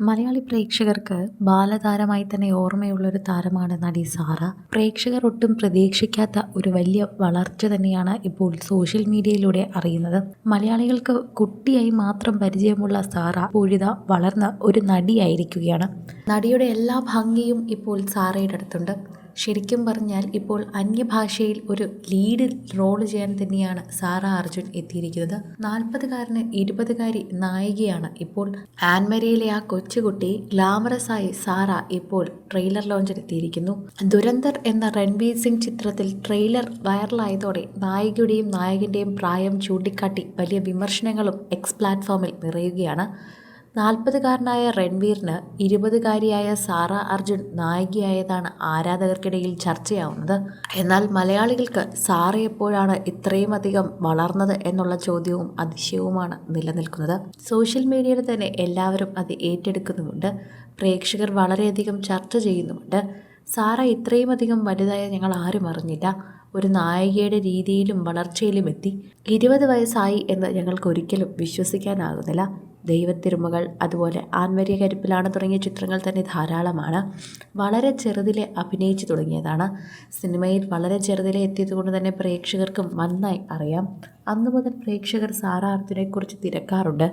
മലയാളി പ്രേക്ഷകർക്ക് ബാലതാരമായി തന്നെ ഓർമ്മയുള്ള ഒരു താരമാണ് നടി സാറ. പ്രേക്ഷകർ ഒട്ടും പ്രതീക്ഷിക്കാത്ത ഒരു വലിയ വളർച്ച തന്നെയാണ് ഇപ്പോൾ സോഷ്യൽ മീഡിയയിലൂടെ അറിയുന്നത്. മലയാളികൾക്ക് കുട്ടിയായി മാത്രം പരിചയമുള്ള സാറ പൂഴിത വളർന്ന ഒരു നടിയായിരിക്കുകയാണ്. നടിയുടെ എല്ലാ ഭംഗിയും ഇപ്പോൾ സാറയുടെ അടുത്തുണ്ട്. ശരിക്കും പറഞ്ഞാൽ ഇപ്പോൾ അന്യഭാഷയിൽ ഒരു ലീഡ് റോൾ ചെയ്യാൻ തന്നെയാണ് സാറ അർജുൻ എത്തിയിരിക്കുന്നത്. നാൽപ്പതുകാരന് ഇരുപതുകാരി നായികയാണ് ഇപ്പോൾ ആൻമരയിലെ ആ കൊച്ചുകുട്ടി ഗ്ലാമറസ് ആയി സാറ ഇപ്പോൾ ട്രെയിലർ ലോഞ്ചിൽ എത്തിയിരിക്കുന്നു. ദുരന്തർ എന്ന രൺവീർ സിംഗ് ചിത്രത്തിൽ ട്രെയിലർ വൈറലായതോടെ നായികയുടെയും നായകന്റെയും പ്രായം ചൂണ്ടിക്കാട്ടി വലിയ വിമർശനങ്ങളും എക്സ് പ്ലാറ്റ്ഫോമിൽ നിറയുകയാണ്. നാൽപ്പതുകാരനായ രൺവീറിന് ഇരുപതുകാരിയായ സാറ അർജുൻ നായികയായതാണ് ആരാധകർക്കിടയിൽ ചർച്ചയാവുന്നത്. എന്നാൽ മലയാളികൾക്ക് സാറ എപ്പോഴാണ് ഇത്രയും അധികം വളർന്നത് എന്നുള്ള ചോദ്യവും അതിശയവുമാണ് നിലനിൽക്കുന്നത്. സോഷ്യൽ മീഡിയയിൽ തന്നെ എല്ലാവരും അത് ഏറ്റെടുക്കുന്നുമുണ്ട്. പ്രേക്ഷകർ വളരെയധികം ചർച്ച ചെയ്യുന്നുമുണ്ട്. സാറ ഇത്രയും അധികം വലുതായ ഞങ്ങൾ ആരും അറിഞ്ഞില്ല. ഒരു നായികയുടെ രീതിയിലും വളർച്ചയിലും എത്തി. ഇരുപത് വയസ്സായി എന്ന് ഞങ്ങൾക്ക് ഒരിക്കലും വിശ്വസിക്കാനാകുന്നില്ല. ദൈവത്തിരുമകൾ അതുപോലെ ആൻവര്യ കരിപ്പിലാണ് തുടങ്ങിയ ചിത്രങ്ങൾ തന്നെ ധാരാളമാണ്. വളരെ ചെറുതിലെ അഭിനയിച്ചു തുടങ്ങിയതാണ്. സിനിമയിൽ വളരെ ചെറുതിലെ എത്തിയതുകൊണ്ട് തന്നെ പ്രേക്ഷകർക്കും നന്നായി അറിയാം. അന്നു മുതൽ പ്രേക്ഷകർ സാറാ അർജുനെക്കുറിച്ച് തിരക്കാറുണ്ട്.